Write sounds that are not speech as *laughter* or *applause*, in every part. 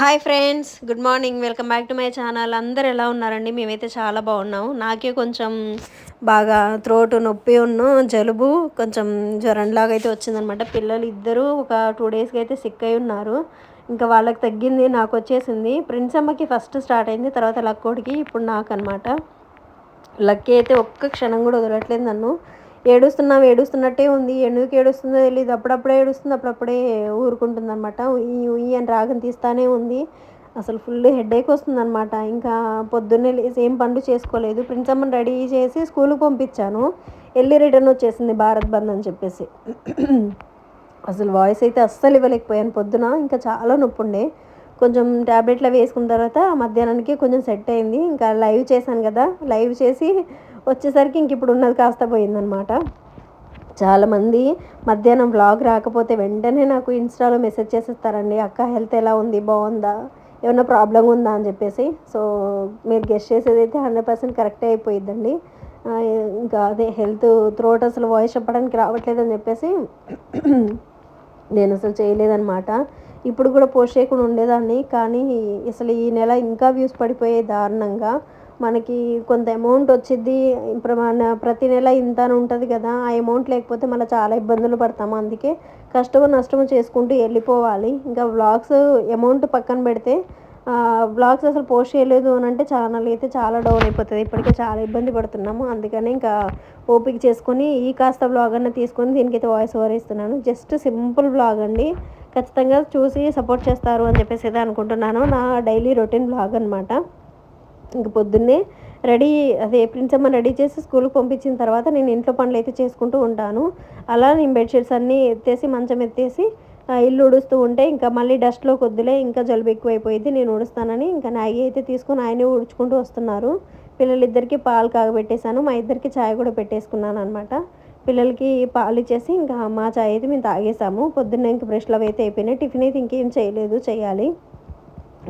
Hi friends good morning. Welcome back to my channel. అందరు ఎలా ఉన్నారండి? మేమైతే చాలా బాగున్నాం నాకే కొంచెం బాగా త్రోట్ నొప్పి ఉన్న జలుబు కొంచెం జ్వరంలాగా అయితే వచ్చిందనమాట. పిల్లలు ఇద్దరు ఒక టూ డేస్కి అయితే సిక్ అయి ఉన్నారు. ఇంకా వాళ్ళకి తగ్గింది నాకు వచ్చేసింది. ప్రిన్స్ అమ్మకి ఫస్ట్ స్టార్ట్ అయింది తర్వాత లక్కోడికి ఇప్పుడు నాకు అనమాట లక్కీ అయితే ఒక్క క్షణం కూడా వదలట్లేదు నన్ను. ఏడుస్తున్నాం ఏడుస్తున్నట్టే ఉంది. ఎందుకు ఏడుస్తుందో తెలియదు అప్పుడప్పుడే ఏడుస్తుంది అప్పుడప్పుడే ఊరుకుంటుంది అనమాట ఉయ్యి ఉయ్యి అని రాగం తీస్తానే ఉంది. అసలు ఫుల్ హెడేక్ వస్తుంది అనమాట ఇంకా పొద్దున్నే లేసి ఏం పనులు చేసుకోలేదు. ప్రిన్స్ రెడీ చేసి స్కూల్కి పంపించాను. వెళ్ళి రిటర్న్ వచ్చేసింది భారత్ బంద్ అని చెప్పేసి. అసలు వాయిస్ అయితే అస్సలు ఇవ్వలేకపోయాను పొద్దున. ఇంకా చాలా నొప్పి ఉండే కొంచెం ట్యాబ్లెట్లు వేసుకున్న తర్వాత మధ్యాహ్నానికి కొంచెం సెట్ అయింది. ఇంకా లైవ్ చేశాను కదా. లైవ్ చేసి వచ్చేసరికి ఇంక ఇప్పుడు ఉన్నది కాస్త పోయిందనమాట చాలామంది మధ్యాహ్నం బ్లాగ్ రాకపోతే వెంటనే నాకు ఇన్స్టాలో మెసేజ్ చేసేస్తారండి అక్క హెల్త్ ఎలా ఉంది? బాగుందా? ఏమైనా ప్రాబ్లం ఉందా? అని చెప్పేసి. సో మీరు గెస్ట్ చేసేది అయితే హండ్రెడ్ పర్సెంట్ కరెక్టే అయిపోయిద్దండి. ఇంకా అదే హెల్త్ త్రోట్ అసలు వాయిస్ చెప్పడానికి రావట్లేదు అని చెప్పేసి నేను అసలు చేయలేదన్నమాట. ఇప్పుడు కూడా పోస్ట్ చేయకుండా ఉండేదాన్ని. కానీ అసలు ఈ నెల ఇంకా వ్యూస్ పడిపోయే దారుణంగా. మనకి కొంత అమౌంట్ వచ్చింది మన ప్రతి నెల ఇంత అని ఉంటుంది కదా ఆ అమౌంట్ లేకపోతే మళ్ళీ చాలా ఇబ్బందులు పడతాము. అందుకే కష్టము నష్టము చేసుకుంటూ వెళ్ళిపోవాలి. ఇంకా వ్లాగ్స్ అమౌంట్ పక్కన పెడితే వ్లాగ్స్ అసలు పోస్ట్ చేయలేదు అని అంటే ఛానల్ అయితే చాలా డౌన్ అయిపోతుంది. ఇప్పటికే చాలా ఇబ్బంది పడుతున్నాము. అందుకని ఇంకా ఓపిక చేసుకొని ఈ కాస్త బ్లాగ్ అన్న తీసుకొని దీనికైతే వాయిస్ ఓవర్ ఇస్తున్నాను. జస్ట్ సింపుల్ బ్లాగ్ అండి. ఖచ్చితంగా చూసి సపోర్ట్ చేస్తారు అని చెప్పేసి అనుకుంటున్నాను. నా డైలీ రొటీన్ బ్లాగ్ అనమాట ఇంక పొద్దున్నే రెడీ అదే ప్రిన్సమ్మ రెడీ చేసి స్కూల్కి పంపించిన తర్వాత నేను ఇంట్లో పనులు అయితే చేసుకుంటూ ఉంటాను. అలా నేను బెడ్షీట్స్ అన్నీ ఎత్తేసి మంచం ఎత్తేసి ఇల్లు ఉడుస్తూ ఉంటే ఇంకా మళ్ళీ డస్ట్లో కొద్దిలే ఇంకా జలుబు ఎక్కువైపోయింది నేను ఉడుస్తానని ఇంకా నాగి అయితే తీసుకొని ఆయనే ఉడుచుకుంటూ వస్తున్నారు. పిల్లలిద్దరికి పాలు కాగబెట్టేశాను మా ఇద్దరికి ఛాయ్ కూడా పెట్టేసుకున్నాను అనమాట పిల్లలకి పాలు ఇచ్చేసి ఇంకా మా ఛాయ్ అయితే మేము తాగేసాము పొద్దున్న ఇంక బ్రష్లు అవి అయితే అయిపోయినాయి. టిఫిన్ అయితే ఇంకేం చేయలేదు చేయాలి.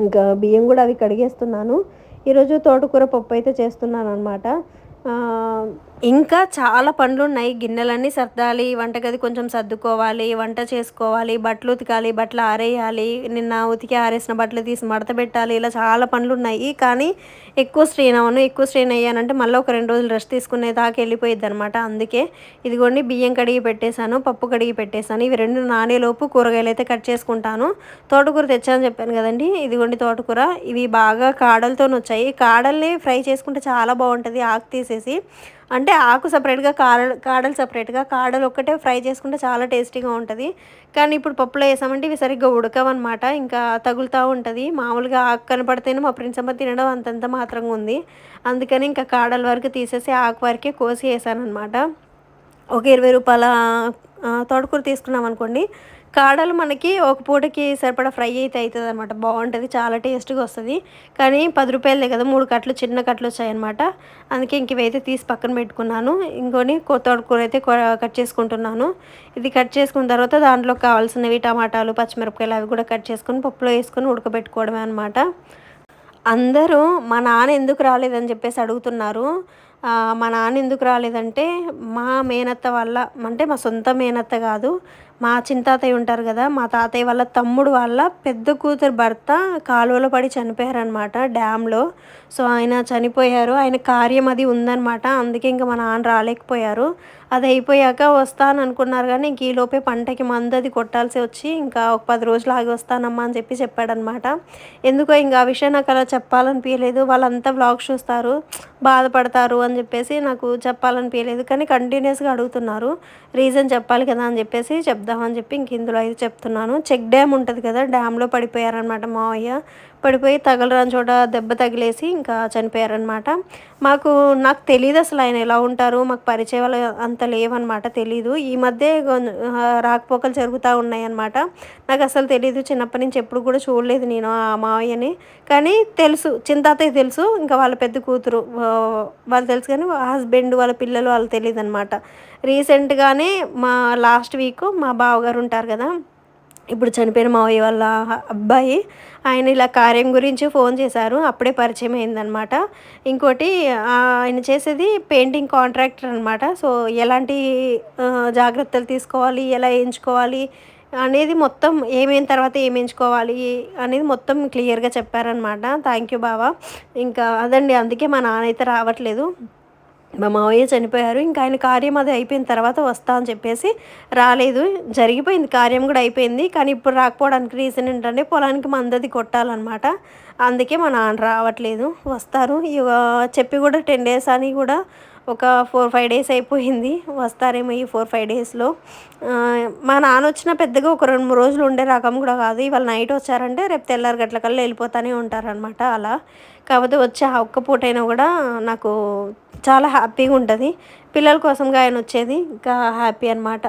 ఇంకా బియ్యం కూడా అవి కడిగేస్తున్నాను. ఈరోజు తోటకూర పప్పు అయితే చేస్తున్నాను అనమాట ఇంకా చాలా పనులు ఉన్నాయి గిన్నెలన్నీ సర్దాలి వంటగది కొంచెం సర్దుకోవాలి వంట చేసుకోవాలి బట్టలు ఉతకాలి బట్టలు ఆరేయాలి నిన్న ఉతికి ఆరేసిన బట్టలు తీసి మడత పెట్టాలి ఇలా చాలా పనులు ఉన్నాయి కానీ ఎక్కువ స్ట్రెయిన్ అవ్వను ఎక్కువ స్ట్రెయిన్ అయ్యానంటే మళ్ళీ ఒక రెండు రోజులు రెస్ట్ తీసుకునే దాకా వెళ్ళిపోయిద్ది అనమాట అందుకే ఇదిగోండి బియ్యం కడిగి పెట్టేశాను పప్పు కడిగి పెట్టేశాను. ఇవి రెండు నానేలోపు కూరగాయలు అయితే కట్ చేసుకుంటాను. తోటకూర తెచ్చాను చెప్పాను కదండి. ఇదిగోండి తోటకూర. ఇవి బాగా కాడలతో వచ్చాయి కాడల్ని ఫ్రై చేసుకుంటే చాలా బాగుంటుంది. ఆకు తీసేసి అంటే ఆకు సపరేట్గా కాడలు కాడలు సపరేట్గా కాడలు ఒక్కటే ఫ్రై చేసుకుంటే చాలా టేస్టీగా ఉంటుంది. కానీ ఇప్పుడు పప్పులో వేసామంటే ఇవి సరిగ్గా ఉడకవన్నమాట. ఇంకా తగులుతూ ఉంటుంది. మామూలుగా ఆకు కనపడితేనే మా ఫ్రెండ్స్ అమ్మ తినడం అంతంత మాత్రంగా ఉంది. అందుకని ఇంకా కాడల వరకు తీసేసి ఆకు వరకే కోసి వేసాను అనమాట ఒక ఇరవై రూపాయల తోటకూర తీసుకున్నాం అనుకోండి కాడలు మనకి ఒక పూటకి సరిపడా ఫ్రై అయితే అవుతుంది అనమాట బాగుంటుంది చాలా టేస్ట్గా వస్తుంది. కానీ పది రూపాయలే కదా మూడు కట్లు చిన్న కట్లు వచ్చాయన్నమాట. అందుకే ఇంక ఇవైతే తీసి పక్కన పెట్టుకున్నాను. ఇంకొని తోటకూర అయితే కట్ చేసుకుంటున్నాను. ఇది కట్ చేసుకున్న తర్వాత దాంట్లో కావాల్సినవి టమాటాలు పచ్చిమిరపకాయలు అవి కూడా కట్ చేసుకొని పప్పులో వేసుకొని ఉడకబెట్టుకోవడమే అనమాట అందరూ మా నాన్న ఎందుకు రాలేదని చెప్పేసి అడుగుతున్నారు. మా నాన్న ఎందుకు రాలేదంటే మా మేనత్త వల్ల అంటే మా సొంత మేనత్త కాదు మా చింతాతయ్య ఉంటారు కదా మా తాతయ్య వాళ్ళ తమ్ముడు వాళ్ళ పెద్ద కూతురు భర్త కాలువలో పడి చనిపోయారనమాట డ్యామ్లో. సో ఆయన చనిపోయారు ఆయన కార్యం అది ఉందనమాట అందుకే ఇంకా మా నాన్న రాలేకపోయారు. అది అయిపోయాక వస్తాను అనుకున్నారు కానీ ఇంక ఈలోపే పంటకి మందు అది కొట్టాల్సి వచ్చి ఇంకా ఒక పది రోజులు ఆగి వస్తానమ్మా అని చెప్పి చెప్పాడనమాట ఎందుకో ఇంకా ఆ విషయం నాకు అలా చెప్పాలనిపించలేదు వాళ్ళంతా వ్లాగ్స్ చూస్తారు బాధపడతారు అని చెప్పేసి నాకు చెప్పాలనిపించలేదు కానీ కంటిన్యూస్గా అడుగుతున్నారు రీజన్ చెప్పాలి కదా అని చెప్పేసి చేద్దామని చెప్పి ఇంక ఇందులో అయితే చెప్తున్నాను. చెక్ డ్యామ్ ఉంటుంది కదా డ్యామ్లో పడిపోయారనమాట మావయ్య. పడిపోయి తగలరాని చోట దెబ్బ తగిలేసి ఇంకా చనిపోయారనమాట. మాకు నాకు తెలియదు అసలు ఆయన ఎలా ఉంటారు మాకు పరిచయాలు అంత లేవన్నమాట తెలీదు. ఈ మధ్య రాకపోకలు జరుగుతూ ఉన్నాయన్నమాట నాకు అసలు తెలియదు చిన్నప్పటి నుంచి ఎప్పుడు కూడా చూడలేదు నేను ఆ మావయ్యని. కానీ తెలుసు చింతాతయ్య తెలుసు ఇంకా వాళ్ళ పెద్ద కూతురు వాళ్ళు తెలుసు కానీ హస్బెండ్ వాళ్ళ పిల్లలు వాళ్ళు తెలియదు అనమాట రీసెంట్గానే మా లాస్ట్ వీక్ మా బావగారు ఉంటారు కదా ఇప్పుడు చనిపోయిన మావయ్య వాళ్ళ అబ్బాయి ఆయన ఇలా కార్యం గురించి ఫోన్ చేశారు అప్పుడే పరిచయం అయిందనమాట ఇంకోటి ఆయన చేసేది పెయింటింగ్ కాంట్రాక్టర్ అనమాట సో ఎలాంటి జాగ్రత్తలు తీసుకోవాలి ఎలా వేయించుకోవాలి అనేది మొత్తం ఏమైన తర్వాత ఏం ఎంచుకోవాలి అనేది మొత్తం క్లియర్గా చెప్పారనమాట థ్యాంక్ యూ బావా. ఇంకా అదండి అందుకే మా నాన్న అయితే రావట్లేదు. మా మావయ్య చనిపోయారు. ఇంకా ఆయన కార్యం అది అయిపోయిన తర్వాత వస్తా అని చెప్పేసి రాలేదు. జరిగిపోయింది. కార్యం కూడా అయిపోయింది. కానీ ఇప్పుడు రాకపోవడానికి రీజన్ ఏంటంటే పొలానికి మందది కొట్టాలన్నమాట. అందుకే మా నాన్న రావట్లేదు. వస్తారు. ఇక చెప్పి కూడా టెన్ డేస్ అని కూడా ఒక ఫోర్ ఫైవ్ డేస్ అయిపోయింది. వస్తారేమో ఈ ఫోర్ ఫైవ్ డేస్లో మా నాన్న వచ్చిన పెద్దగా ఒక రెండు మూడు రోజులు ఉండే రకం కూడా కాదు. ఇవాళ నైట్ వచ్చారంటే రేపు తెల్లారి గట్ల కల్లా వెళ్ళిపోతూనే ఉంటారనమాట అలా. కాకపోతే వచ్చే ఆ ఒక్క పూటైనా కూడా నాకు చాలా హ్యాపీగా ఉంటుంది. పిల్లల కోసంగా ఆయన వచ్చేది ఇంకా హ్యాపీ అనమాట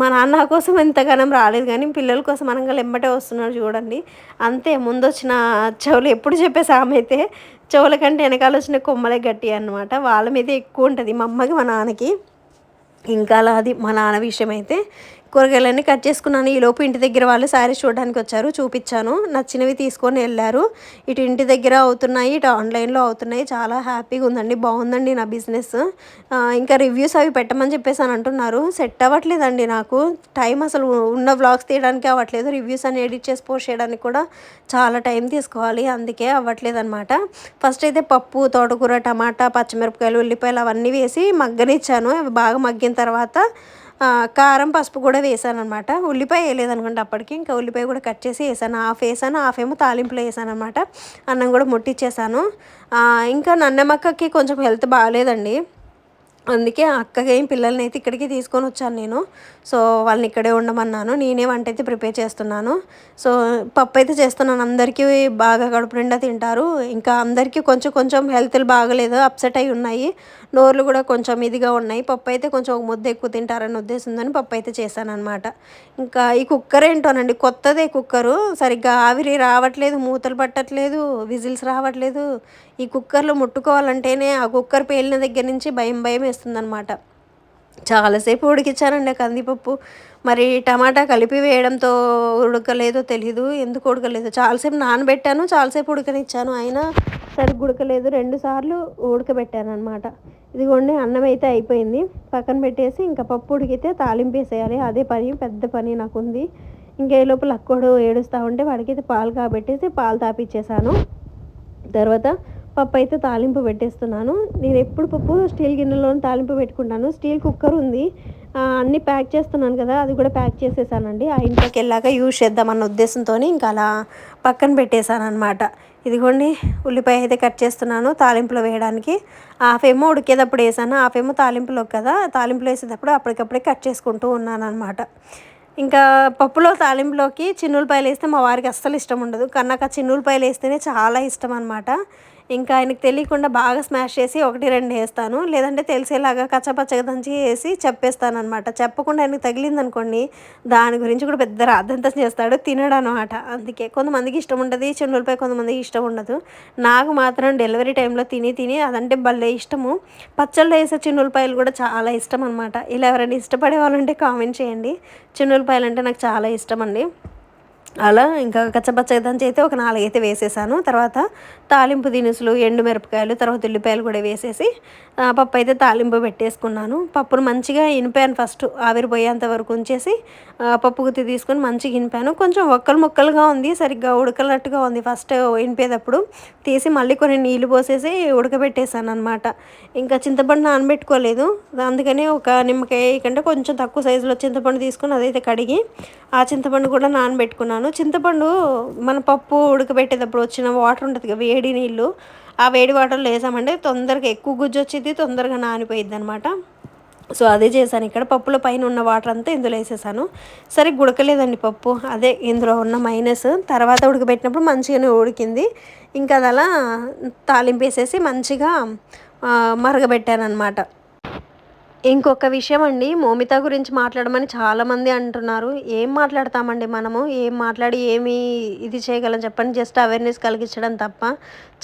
మా నాన్న కోసం ఎంతగానం రాలేదు కానీ పిల్లల కోసం అనగా ఎంబటే వస్తున్నాడు చూడండి. అంతే ముందు వచ్చిన చెవులు ఎప్పుడు చెప్పే ఆమె అయితే చెవుల కంటే వెనకాల వచ్చిన కొమ్మలే గట్టి అనమాట వాళ్ళ మీద ఎక్కువ ఉంటుంది మా అమ్మకి మా నాన్నకి. ఇంకా అలా అది మా నాన్న విషయం అయితే కూరగాయలన్నీ కట్ చేసుకున్నాను. ఈలోపు ఇంటి దగ్గర వాళ్ళు శారీస్ చూడడానికి వచ్చారు చూపించాను. నచ్చినవి తీసుకొని వెళ్ళారు. ఇటు ఇంటి దగ్గర అవుతున్నాయి ఇటు ఆన్లైన్లో అవుతున్నాయి. చాలా హ్యాపీగా ఉందండి. బాగుందండి నా బిజినెస్. ఇంకా రివ్యూస్ అవి పెట్టమని చెప్పేసి అని అంటున్నారు. సెట్ అవ్వట్లేదండి నాకు. టైం అసలు ఉన్న వ్లాగ్స్ తీయడానికి అవ్వట్లేదు. రివ్యూస్ అని ఎడిట్ చేసి పోస్ట్ చేయడానికి కూడా చాలా టైం తీసుకోవాలి. అందుకే అవ్వట్లేదు అనమాట ఫస్ట్ అయితే పప్పు తోటకూర టమాటా పచ్చిమిరపకాయలు ఉల్లిపాయలు అవన్నీ వేసి మగ్గనిచ్చాను. అవి బాగా మగ్గిన తర్వాత కారం పసుపు కూడా వేసాను అనమాట ఉల్లిపాయ వేయలేదనుకోండి అప్పటికి ఇంకా ఉల్లిపాయ కూడా కట్ చేసి వేసాను. హాఫ్ వేసాను హాఫ్ ఏమో తాలింపులో వేసాను అనమాట అన్నం కూడా ముట్టించేసాను ఇంకా నన్నమ్మక్కకి కొంచెం హెల్త్ బాగాలేదండి. అందుకే అక్కకేం పిల్లల్ని అయితే ఇక్కడికి తీసుకొని వచ్చాను నేను. సో వాళ్ళని ఇక్కడే ఉండమన్నాను. నేనే వంట అయితే ప్రిపేర్ చేస్తున్నాను. సో పప్పు అయితే చేస్తున్నాను. అందరికీ బాగా కడుపు నిండా తింటారు. ఇంకా అందరికీ కొంచెం కొంచెం హెల్త్లు బాగలేదు అప్సెట్ అయి ఉన్నాయి. నోర్లు కూడా కొంచెం ఇదిగా ఉన్నాయి. పప్పు అయితే కొంచెం ఒక ముద్ద ఎక్కువ తింటారని ఉద్దేశంతో పప్పు అయితే చేశాను అనమాట ఇంకా ఈ కుక్కర్ ఏంటోనండి కొత్తదే కుక్కరు. సరిగ్గా ఆవిరి రావట్లేదు మూతలు పట్టట్లేదు విజిల్స్ రావట్లేదు. ఈ కుక్కర్లో ముట్టుకోవాలంటేనే ఆ కుక్కర్ పేలిన దగ్గర నుంచి భయం భయం వేస్తుందన్నమాట. చాలాసేపు ఉడికించానండి కందిపప్పు. మరి టమాటా కలిపి వేయడంతో ఉడకలేదో తెలీదు ఎందుకు ఉడకలేదు? చాలాసేపు నానబెట్టాను చాలాసేపు ఉడకనిచ్చాను. అయినా సరిగ్గా ఉడకలేదు. రెండు సార్లు ఉడకబెట్టాను అనమాట ఇదిగోండి అన్నం అయితే అయిపోయింది. పక్కన పెట్టేసి ఇంకా పప్పు ఉడికితే తాలింపు వేసేయాలి. అదే పని పెద్ద పని నాకుంది. ఇంకా ఏ లోపల అక్కోడు ఏడుస్తూ ఉంటే వాడికైతే పాలు కాబట్టేసి పాలు తాపిచ్చేసాను. తర్వాత పప్పు అయితే తాలింపు పెట్టేస్తున్నాను. నేను ఎప్పుడు పప్పు స్టీల్ గిన్నెలో తాలింపు పెట్టుకుంటాను. స్టీల్ కుక్కర్ ఉంది. అన్నీ ప్యాక్ చేస్తున్నాను కదా అది కూడా ప్యాక్ చేసేసానండి. ఆ ఇంట్లోకి వెళ్ళాక యూజ్ చేద్దామన్న ఉద్దేశంతో ఇంకా అలా పక్కన పెట్టేశాను అనమాట ఇదిగోండి ఉల్లిపాయ అయితే కట్ చేస్తున్నాను తాలింపులో వేయడానికి. హాఫ్ ఏమో ఉడికేటప్పుడు వేసాను. హాఫ్ ఏమో తాలింపులో కదా తాలింపులో వేసేటప్పుడు అప్పటికప్పుడే కట్ చేసుకుంటూ ఉన్నాను అనమాట ఇంకా పప్పులో తాలింపులోకి చిన్నులపాయలు వేస్తే మా వారికి అస్సలు ఇష్టం ఉండదు. కన్నాక చిన్నులపాయలు వేస్తేనే చాలా ఇష్టం అనమాట ఇంకా ఆయనకు తెలియకుండా బాగా స్మాష్ చేసి ఒకటి రెండు వేస్తాను. లేదంటే తెలిసేలాగా కచ్చపచ్చగా దంచి వేసి చెప్పేస్తాను అనమాట చెప్పకుండా ఆయనకు తగిలింది అనుకోండి దాని గురించి కూడా పెద్ద రాద్దంతా చేస్తాడు తినడు అనమాట అందుకే కొంతమందికి ఇష్టం ఉంటుంది చెండులపై కొంతమందికి ఇష్టం ఉండదు. నాకు మాత్రం డెలివరీ టైంలో తిని తిని అదంటే భలే ఇష్టము. పచ్చళ్ళు వేసే చిన్నులపాయలు కూడా చాలా ఇష్టం అనమాట ఇలా ఎవరైనా ఇష్టపడే వాళ్ళంటే కామెంట్ చేయండి. చిన్నులపాయలు అంటే నాకు చాలా ఇష్టం అండి. అలా ఇంకా కచ్చపచ్చగా దంచి అయితే ఒక నాలుగైతే వేసేసాను. తర్వాత తాలింపు దినుసులు ఎండు మిరపకాయలు తర్వాత ఉల్లిపాయలు కూడా వేసేసి పప్పు అయితే తాలింపు పెట్టేసుకున్నాను. పప్పును మంచిగా ఇనిపాను ఫస్ట్. ఆవిరిపోయేంత వరకు ఉంచేసి పప్పు గుత్తి తీసుకొని మంచిగా ఇనిపాను. కొంచెం ఒక్కలు ముక్కలుగా ఉంది సరిగ్గా ఉడకలట్టుగా ఉంది ఫస్ట్ ఇనిపేటప్పుడు. తీసి మళ్ళీ కొన్ని నీళ్ళు పోసేసి ఉడకబెట్టేసాను అనమాట ఇంకా చింతపండు నానబెట్టుకోలేదు. అందుకని ఒక నిమ్మకాయ కంటే కొంచెం తక్కువ సైజులో చింతపండు తీసుకొని అదైతే కడిగి ఆ చింతపండు కూడా నానబెట్టుకున్నాను. చింతపండు మన పప్పు ఉడకబెట్టేటప్పుడు వచ్చిన వాటర్ ఉంటుంది కదా వేడి నీళ్ళు ఆ వేడి వాటర్లో వేసామంటే తొందరగా ఎక్కువ గుజ్జు వచ్చింది తొందరగా నానిపోయిద్ది అనమాట సో అదే చేశాను ఇక్కడ. పప్పులో పైన ఉన్న వాటర్ అంతా ఇందులో వేసేసాను. సరే ఉడకలేదండి పప్పు. అదే ఇందులో ఉన్న మైనస్. తర్వాత ఉడకబెట్టినప్పుడు మంచిగానే ఉడికింది. ఇంకా అది అలా తాలింపు వేసేసి మంచిగా మరగబెట్టాను అనమాట ఇంకొక విషయం అండి మోమిత గురించి మాట్లాడమని చాలామంది అంటున్నారు. ఏం మాట్లాడతామండి మనము? ఏం మాట్లాడి ఏమి ఇది చేయగలం చెప్పండి. జస్ట్ అవేర్నెస్ కలిగించడం తప్ప.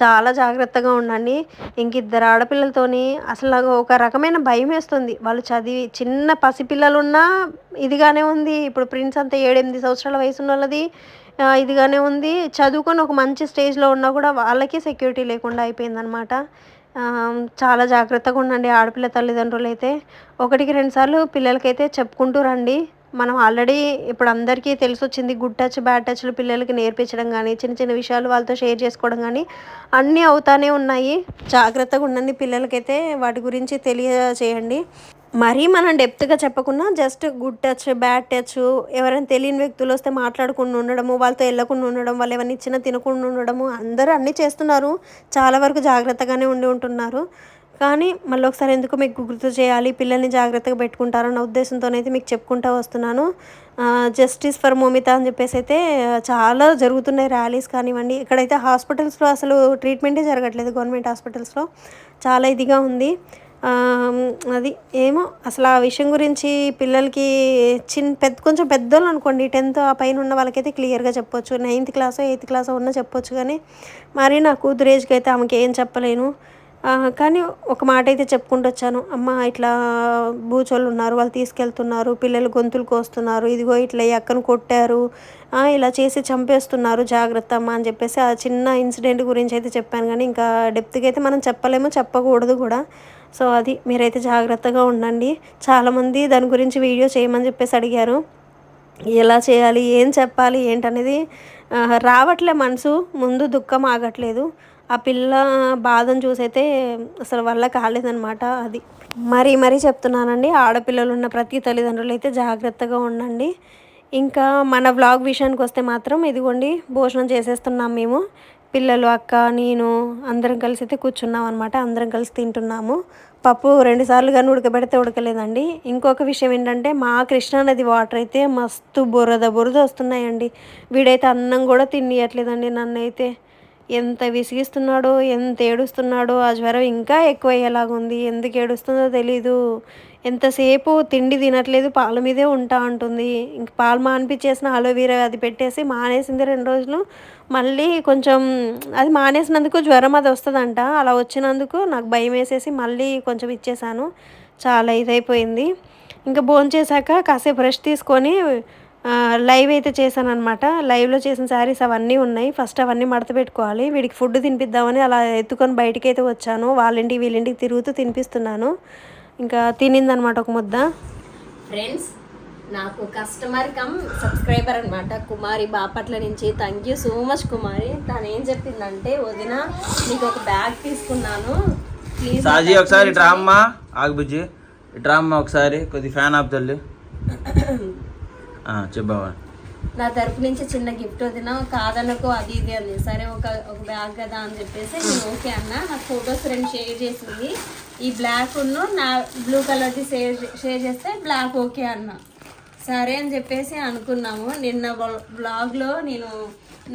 చాలా జాగ్రత్తగా ఉండండి. ఇంక ఇద్దరు ఆడపిల్లలతోని అసలు ఒక రకమైన భయం వేస్తుంది. వాళ్ళు చదివి చిన్న పసిపిల్లలు ఉన్నా ఇదిగానే ఉంది. ఇప్పుడు ప్రిన్స్ అంతా ఏడెనిమిది సంవత్సరాల వయసు ఉన్న వాళ్ళది ఇదిగానే ఉంది. చదువుకొని ఒక మంచి స్టేజ్లో ఉన్నా కూడా వాళ్ళకే సెక్యూరిటీ లేకుండా అయిపోయిందనమాట చాలా జాగ్రత్తగా ఉండండి ఆడపిల్ల తల్లిదండ్రులు అయితే ఒకటికి రెండుసార్లు పిల్లలకైతే చెప్పుకుంటూ రండి. మనం ఆల్రెడీ ఇప్పుడు అందరికీ తెలిసి వచ్చింది గుడ్ టచ్ బ్యాడ్ టచ్లు పిల్లలకి నేర్పించడం కానీ చిన్న చిన్న విషయాలు వాళ్ళతో షేర్ చేసుకోవడం కానీ అన్నీ అవుతానే ఉన్నాయి. జాగ్రత్తగా ఉండండి పిల్లలకైతే వాటి గురించి తెలియచేయండి మరీ మనం డెప్త్గా చెప్పకుండా just good touch bad touch ఎవరైనా తెలియని వ్యక్తులు వస్తే మాట్లాడకుండా ఉండడము వాళ్ళతో వెళ్ళకుండా ఉండడం వాళ్ళు ఎవరిని ఇచ్చినా తినకుండా ఉండడము అందరూ అన్నీ చేస్తున్నారు. చాలా వరకు జాగ్రత్తగానే ఉండి ఉంటున్నారు. కానీ మళ్ళీ ఒకసారి ఎందుకు మీకు గుర్తు చేయాలి? పిల్లల్ని జాగ్రత్తగా పెట్టుకుంటారన్న ఉద్దేశంతోనైతే మీకు చెప్పుకుంటూ వస్తున్నాను. జస్టిస్ ఫర్ మోమిత అని చెప్పేసి అయితే చాలా జరుగుతున్నాయి ర్యాలీస్ కానివ్వండి. ఇక్కడైతే హాస్పిటల్స్లో అసలు ట్రీట్మెంటే జరగట్లేదు గవర్నమెంట్ హాస్పిటల్స్లో. చాలా ఇదిగా ఉంది. అది ఏమో అసలు ఆ విషయం గురించి పిల్లలకి చిన్న పెద్ద కొంచెం పెద్దోళ్ళు అనుకోండి టెన్త్ ఆ పైన ఉన్న వాళ్ళకైతే క్లియర్గా చెప్పొచ్చు. నైన్త్ క్లాస్ ఎయిత్ క్లాస్ ఉన్న చెప్పొచ్చు కానీ మరి నా కూతురు ఏజ్కి అయితే ఆమెకి ఏం చెప్పలేను. కానీ ఒక మాట అయితే చెప్పుకుంటూ వచ్చాను అమ్మ ఇట్లా బూచోళ్ళు ఉన్నారు వాళ్ళు తీసుకెళ్తున్నారు పిల్లలు గొంతులు కోస్తున్నారు ఇదిగో ఇట్లా అక్కను కొట్టారు ఇలా చేసి చంపేస్తున్నారు జాగ్రత్త అమ్మ అని చెప్పేసి ఆ చిన్న ఇన్సిడెంట్ గురించి అయితే చెప్పాను. కానీ ఇంకా డెప్త్గా అయితే మనం చెప్పలేము చెప్పకూడదు కూడా. సో అది మీరైతే జాగ్రత్తగా ఉండండి. చాలామంది దాని గురించి వీడియో చేయమని చెప్పేసి అడిగారు. ఎలా చేయాలి ఏం చెప్పాలి ఏంటనేది రావట్లే మనసు ముందు దుఃఖం ఆగట్లేదు. ఆ పిల్ల బాధను చూసైతే అసలు వల్ల కాలేదనమాట అది. మరీ మరీ చెప్తున్నానండి ఆడపిల్లలు ఉన్న ప్రతి తల్లిదండ్రులు అయితే జాగ్రత్తగా ఉండండి. ఇంకా మన వ్లాగ్ విషయానికి వస్తే మాత్రం ఇదిగోండి భోజనం చేసేస్తున్నాం మేము. పిల్లలు అక్క నేను అందరం కలిసి అయితే కూర్చున్నాం అనమాట అందరం కలిసి తింటున్నాము. పప్పు రెండుసార్లు కానీ ఉడకబెడితే ఉడకలేదండి. ఇంకొక విషయం ఏంటంటే మా కృష్ణానది వాటర్ అయితే మస్తు బురద బురద వస్తున్నాయండి. వీడైతే అన్నం కూడా తినియట్లేదండి నన్ను అయితే ఎంత విసిగిస్తున్నాడో ఎంత ఏడుస్తున్నాడో ఆ జ్వరం ఇంకా ఎక్కువయ్యేలాగుంది ఎందుకు ఏడుస్తుందో తెలీదు. ఎంతసేపు తిండి తినట్లేదు పాల మీదే ఉంటా ఉంటుంది ఇంక పాలు మానిపించేసిన అలోవీరా అది పెట్టేసి మానేసింది రెండు రోజులు. మళ్ళీ కొంచెం అది మానేసినందుకు జ్వరం అది వస్తుందంట. అలా వచ్చినందుకు నాకు భయం వేసేసి మళ్ళీ కొంచెం ఇచ్చేసాను. చాలా ఇదైపోయింది. ఇంకా భోంచేశాక కాసేపు రెస్ట్ తీసుకొని లైవ్ అయితే చేశాను అనమాట లైవ్లో చేసిన శారీస్ అవన్నీ ఉన్నాయి. ఫస్ట్ అవన్నీ మడత పెట్టుకోవాలి. వీడికి ఫుడ్ తినిపిద్దామని అలా ఎత్తుకొని బయటికి అయితే వచ్చాను. వాళ్ళింటికి వీళ్ళింటికి తిరుగుతూ తినిపిస్తున్నాను. ఇంకా తినిందనమాట ఒక ముద్ద. ఫ్రెండ్స్ నాకు కస్టమర్ కమ్ సబ్స్క్రైబర్ అనమాట కుమారి బాపట్ల నుంచి. Thank you so much Kumari. తను ఏం చెప్పిందంటే వదిన నీకు ఒక బ్యాగ్ తీసుకున్నాను. ప్లీజ్ సాజీ ఒకసారి ఇట్రా అమ్మ ఇట్రా అమ్మ ఒకసారి. కొద్ది ఫ్యాన్ ఆఫ్ తల్లి. *clears throat* చెప్పావా. నా తరపు నుంచి చిన్న గిఫ్ట్ వదిన కాదనకు అది ఇది అంది సరే ఒక ఒక బ్యాగ్ కదా అని చెప్పేసి నేను ఓకే అన్న. నాకు ఫొటోస్ రెండు షేర్ చేసింది. ఈ బ్లాక్ ఉన్ను నా బ్లూ కలర్ది షేర్ షేర్ చేస్తే బ్లాక్ ఓకే అన్న. సరే అని చెప్పేసి అనుకున్నాము. నిన్న బ్లాగ్లో నేను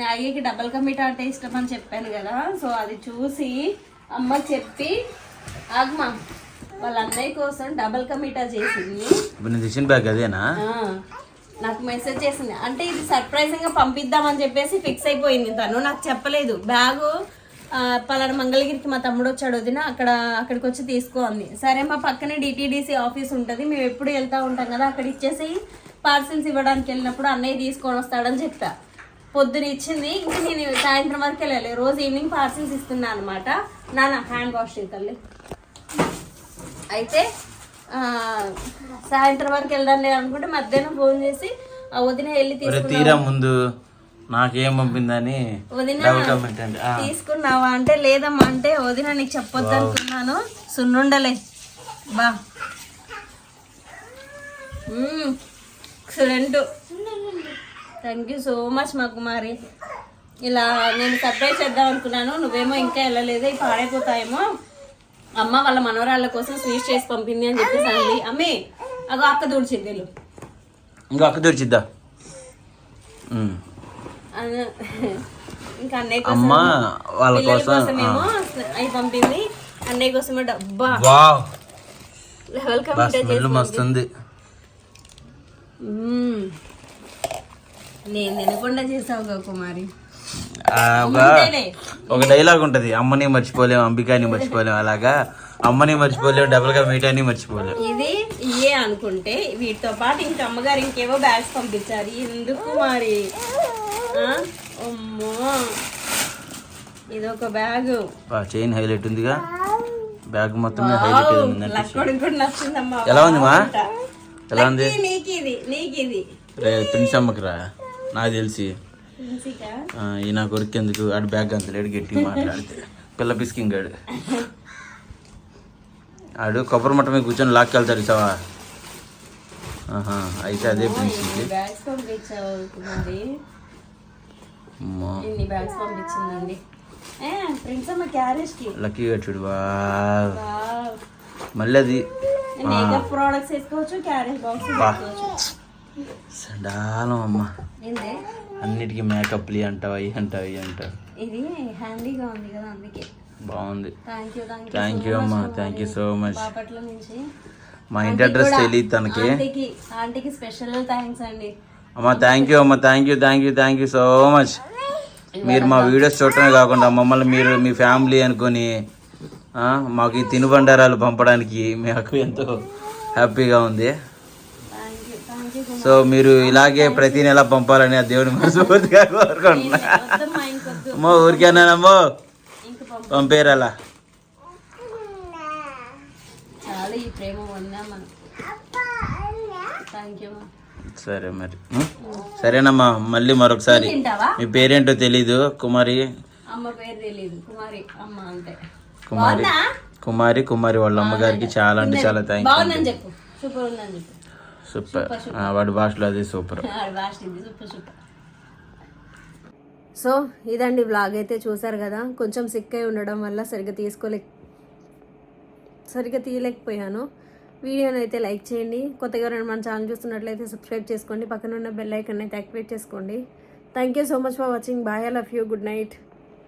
మ్యాగీకి డబల్ కమిటా అంటే ఇష్టం అని చెప్పాను కదా. సో అది చూసి అమ్మ చెప్పి ఆగ్మా వాళ్ళ అన్నయ్య కోసం డబల్ కమిటా చేసింది. బ్యాగ్ అదేనా? నాకు మెసేజ్ చేసింది. అంటే ఇది సర్ప్రైజింగ్గా పంపిద్దామని చెప్పేసి ఫిక్స్ అయిపోయింది. తను నాకు చెప్పలేదు. బ్యాగు ఆ, పలానా మంగళగిరికి మా తమ్ముడు వచ్చాడు వదిన అక్కడ అక్కడికి వచ్చి తీసుకో అంది. సరే మా పక్కనే డిటీడీసీ ఆఫీస్ ఉంటుంది. మేము ఎప్పుడు వెళ్తా ఉంటాం కదా అక్కడ ఇచ్చేసి పార్సిల్స్ ఇవ్వడానికి వెళ్ళినప్పుడు అన్నయ్య తీసుకొని వస్తాడని చెప్పా. పొద్దున ఇచ్చింది. ఇంకా నేను సాయంత్రం వరకు వెళ్ళాలి. రోజు ఈవినింగ్ పార్సిల్స్ ఇస్తున్నా అనమాట నాన్న హ్యాండ్ వాష్ చేయాలి అయితే ఆ, సాయంత్రం వరకు వెళ్దాం అనుకుంటే మధ్యాహ్నం ఫోన్ చేసి ఆ వదిన వెళ్ళి తీరా ముందు నాకేం పంపిందని అండి తీసుకున్నావా అంటే లేదమ్మా అంటే వదిన నీకు చెప్పొద్దు అనుకున్నాను. సున్నుండలే. బా. Excellent thank you so much మా కుమారి. ఇలా నేను సర్ప్రైజ్ చేద్దాం అనుకున్నాను. నువ్వేమో ఇంకా వెళ్ళలేదు ఇవి పాడైపోతాయేమో. అమ్మ వాళ్ళ మనవరాళ్ళ కోసం స్వీట్ చేసి పంపింది అని చెప్పేసి అంది. అమ్మి అగో అక్క దూడ్చింది వెళ్ళు. ఇంకో అక్క. అన్న- ఇంకా అన్నయ్య కోసం అమ్మ వాళ్ళ కోసం కోసమేమో అవి పంపింది. అన్నయ్య కోసమో డబ్బా. వావ్. లెవెల్ స్మెల్ మస్తుంది. నేను తినకుండా చేసావుగా కుమారి. ఒక డైలాగ్ ఉంటది. అమ్మని మర్చిపోలేం అంబికాని మర్చిపోలేం అలాగా? అమ్మని మర్చిపోలేం డబుల్గా మీటాని మర్చిపోలేం ఇది ఇయే అనుకుంటే వీటితో పాటు ఇంక అమ్మగారు ఇంకేవో బ్యాగ్స్ పంపించారు. ఎందుకు మరి? అమ్మో. ఇదొక బ్యాగ్ చైన్ హైలైట్ ఉందిగా. బ్యాగ్ మొత్తం హైలైట్ ఉందండి ఎలా ఉంది మా? ఎలా ఉంది? నీకు ఇది నీకు ఇది రే ప్రిన్స్ అమ్మకి రా నాకు తెలిసి ఈ నా కొడుకు ఎందుకు? ఆడు బ్యాగ్ అంత లేడు గట్టి మాట్లాడితే. పిల్ల పిసికింగాడు *laughs* ఆడు కొబ్బరి మట్ట మీద కూర్చొని లాక్కెళ్తాడు ఇసావా అయితే అదే ప్రిన్స్కి బ్యాగ్స్ పంపించావు కుమారి అమ్మో. ఇన్ని బ్యాగ్స్ పంపించిందండి. ఏ ఫ్రెండ్స్ అమ్మ క్యారేజ్కి. లక్కీ చూడు మళ్ళీ అది సండాలం అమ్మ. అన్నిటికీ మేకప్లు అంటావు అవి అంటావు ఇవి అంటావు. ఇది హ్యాండీగా ఉంది కదా అందుకే. బాగుంది. థ్యాంక్ యూ అమ్మ. Thank you so much Bapatla నుంచి. మా ఇంటి అడ్రస్ తెలియదు తనకి. ఆంటీకి ఆంటీకి స్పెషల్ థ్యాంక్స్ అండి. అమ్మ థ్యాంక్ యూ అమ్మ. Thank you thank you thank you so much మీరు మా వీడియోస్ చూడటమే కాకుండా మమ్మల్ని మీరు మీ ఫ్యామిలీ అనుకొని మాకు ఈ తినుబండారాలు పంపడానికి మాకు ఎంతో హ్యాపీగా ఉంది. సో మీరు ఇలాగే ప్రతి నెల పంపాలని ఆ దేవుని మనస్ఫూర్తిగా కోరుకుంటున్నా. అమ్మో ఊరికేనానమ్మో ఇంక పంప పంపేరు అలా చాలా ఈ ప్రేమ ఉందా యూ సరే మరి? సరేనమ్మా మళ్ళీ మరొకసారి. మీ పేరేంటో తెలీదు కుమారి. అమ్మ పేరు తెలియదు కుమారి అమ్మ కుమారి. కుమారి కుమారి వాళ్ళ అమ్మగారికి చాలా అంటే చాలా థ్యాంక్ చెప్పు. సూపర్ వాడి భాషలో అది సూపర్. Super super. సో ఇదండి వ్లాగ్ అయితే చూసారు కదా. కొంచెం సిక్ అయి ఉండడం వల్ల సరిగ్గా తీసుకోలే సరిగ్గా తీయలేకపోయాను. వీడియోని అయితే లైక్ చేయండి. కొత్తగా ఎవరైనా మన ఛానల్ చూస్తున్నట్లయితే సబ్స్క్రైబ్ చేసుకోండి. పక్కన ఉన్న బెల్ ఐకన్ అయితే యాక్టివేట్ చేసుకోండి. Thank you so much for watching bye I love you good night